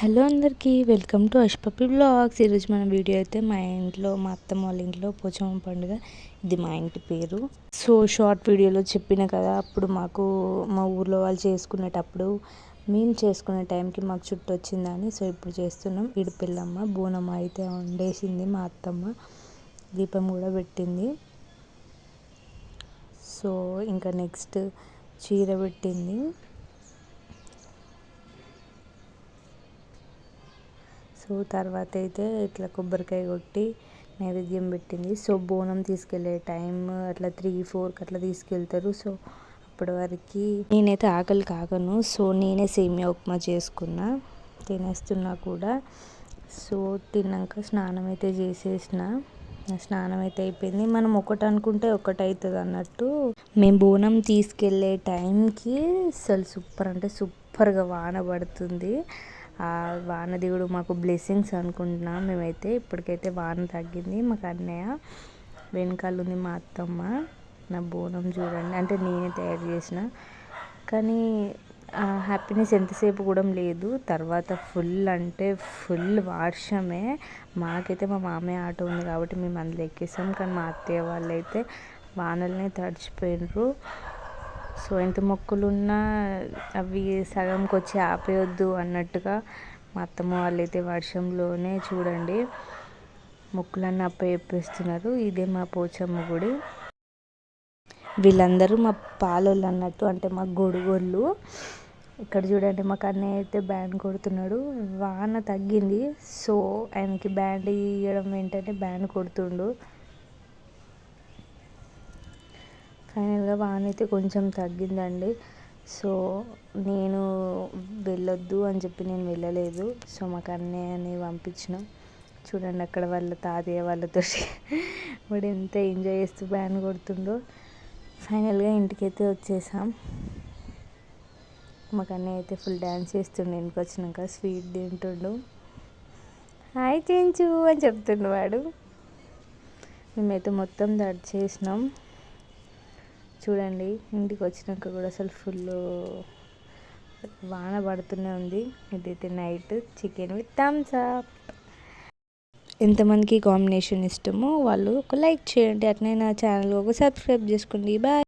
Hello అందరికీ welcome to అష్పప్పి blogs. ఈరోజు మన వీడియో అయితే మా ఇంట్లో మా అత్తమ్మ వాళ్ళ ఇంట్లో పోచమ్మ పండుగ. ఇది మా ఇంటి పేరు. సో షార్ట్ వీడియోలో చెప్పిన కదా అప్పుడు మాకు మా ఊర్లో వాళ్ళు చేసుకునేటప్పుడు మేము చేసుకునే టైంకి మాకు చుట్టూ వచ్చిందని సో ఇప్పుడు చేస్తున్నాం. ఇడిపిల్లమ్మ బోనం అయితే వండేసింది మా అత్తమ్మ. దీపం కూడా పెట్టింది. సో ఇంకా నెక్స్ట్ చీర పెట్టింది. సో తర్వాత అయితే ఇట్లా కొబ్బరికాయ కొట్టి నైవేద్యం పెట్టింది. సో బోనం తీసుకెళ్ళే టైం అట్లా త్రీ ఫోర్కి అట్లా తీసుకెళ్తారు. సో అప్పటి వరకు నేనైతే ఆకలి కాగను. సో నేనే సేమియా ఉప్మా చేసుకున్నా. తినేస్తున్నా కూడా. సో తిన్నాక స్నానం అయితే చేసేసిన. స్నానం అయితే అయిపోయింది. మనం ఒకటి అనుకుంటే ఒకటి అవుతుంది అన్నట్టు. మేము బోనం తీసుకెళ్ళే టైంకి అసలు సూపర్ అంటే సూపర్గా వాన పడుతుంది. వాన దేవుడు మాకు బ్లెస్సింగ్స్ అనుకుంటున్నాం. మేమైతే ఇప్పటికైతే వాన తగ్గింది. మాకు అన్నయ్య వెనకాల ఉంది మా అత్తమ్మ. నా బోనం చూడండి. అంటే నేనే తయారు చేసిన. కానీ హ్యాపీనెస్ ఎంతసేపు కూడా లేదు. తర్వాత ఫుల్ అంటే ఫుల్ వర్షమే. మాకైతే మా మామయ్య ఆటో ఉంది కాబట్టి మేము అందులో ఎక్కేసాం. కానీ మా అత్తయ్య వాళ్ళు అయితే వానలనే తడిచిపోయినారు సో ఎంత మొక్కులు ఉన్నా అవి సగంకి వచ్చి ఆపేయొద్దు అన్నట్టుగా మా అత్తమ్మ వాళ్ళైతే వర్షంలోనే చూడండి మొక్కులన్నీ అప్ప ఇదే మా పోచమ్మ గుడి. వీళ్ళందరూ మా పాలోళ్ళు అన్నట్టు అంటే మా గొడుగోళ్ళు. ఇక్కడ చూడండి మాకు అన్నయ్య అయితే బ్యాండ్ కొడుతున్నాడు. వాన తగ్గింది. సో ఆయనకి బ్యాండ్ ఇవ్వడం ఏంటంటే బ్యాండ్ కొడుతుండు. ఫైనల్గా వాన అయితే కొంచెం తగ్గిందండి. సో నేను వెళ్ళొద్దు అని చెప్పి నేను వెళ్ళలేదు. సో మాకు అన్నయ్యని పంపించిన. చూడండి అక్కడ వాళ్ళ తాతయ్య వాళ్ళతో వాడు ఎంత ఎంజాయ్ చేస్తూ బ్యాన్ కొడుతుండో. ఫైనల్గా ఇంటికైతే వచ్చేసాం. మాకు అన్నయ్య అయితే ఫుల్ డ్యాన్స్ చేస్తుండే ఇంటికి వచ్చినాక స్వీట్ తింటుండు. హాయ్ చేయించు అని చెప్తుండు వాడు. మేమైతే మొత్తం దట్ చేసినాం చూడండి ఇంటికి వచ్చినాక కూడా అసలు ఫుల్ వాన పడుతూనే ఉంది. ఇదైతే night chicken with Thums Up ఎంతమందికి కాంబినేషన్ ఇష్టమో వాళ్ళు ఒక లైక్ చేయండి. అట్నే నా ఛానల్ ఒక సబ్స్క్రైబ్ చేసుకోండి. బాయ్